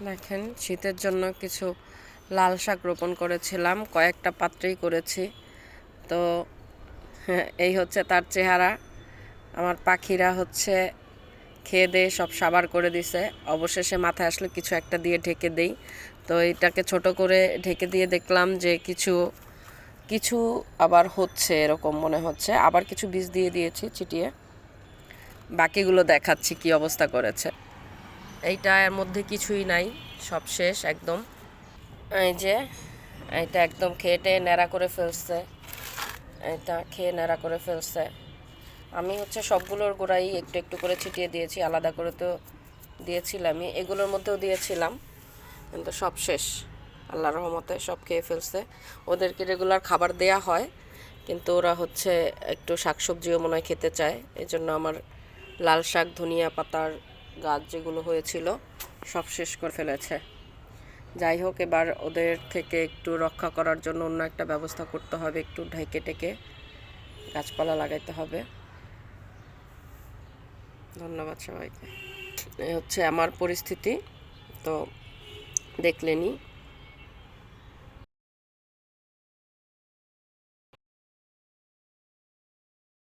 দেখেন, শীতের জন্য কিছু লাল শাক রোপণ করেছিলাম, কয়েকটা পাত্রেই করেছি। তো, এই হচ্ছে তার চেহারা। আমার পাখিরা হচ্ছে খেয়ে দিয়ে সব সাবার করে দিছে। অবশেষে মাথায় আসলে কিছু একটা দিয়ে ঢেকে দেই। তো এটাকে ছোট করে ঢেকে দিয়ে দেখলাম যে কিছু কিছু আবার হচ্ছে এরকম মনে হচ্ছে। আবার কিছু বীজ দিয়ে দিয়েছি ছিটিয়ে। বাকিগুলো দেখাচ্ছি কি অবস্থা করেছে। এইটা এর মধ্যে কিছুই নাই, সব শেষ একদম। এই যে এটা একদম খেয়ে টেয়ে ন্যাড়া করে ফেলছে। এটা খেয়ে ন্যাড়া করে ফেলছে। আমি হচ্ছে সবগুলোর গোড়াই একটু একটু করে ছিটিয়ে দিয়েছি, আলাদা করে তো দিয়েছিলামই। এগুলোর মধ্যেও দিয়েছিলাম, কিন্তু সব শেষ। আল্লাহ রহমতে সব খেয়ে ফেলছে। ওদেরকে রেগুলার খাবার দেয়া হয়, কিন্তু ওরা হচ্ছে একটু শাকসবজিও মনে হয় খেতে চায়। এই জন্য আমার লাল শাক, ধনিয়া পাতার গাছ যেগুলো হয়েছিল, সব শেষ করে ফেলেছে। যাই হোক, এবার ওদের থেকে একটু রক্ষা করার জন্য অন্য একটা ব্যবস্থা করতে হবে, একটু ঢেকে টেকে গাছপালা লাগাইতে হবে। ধন্যবাদ সবাইকে। এই হচ্ছে আমার পরিস্থিতি। তো দেখলেনি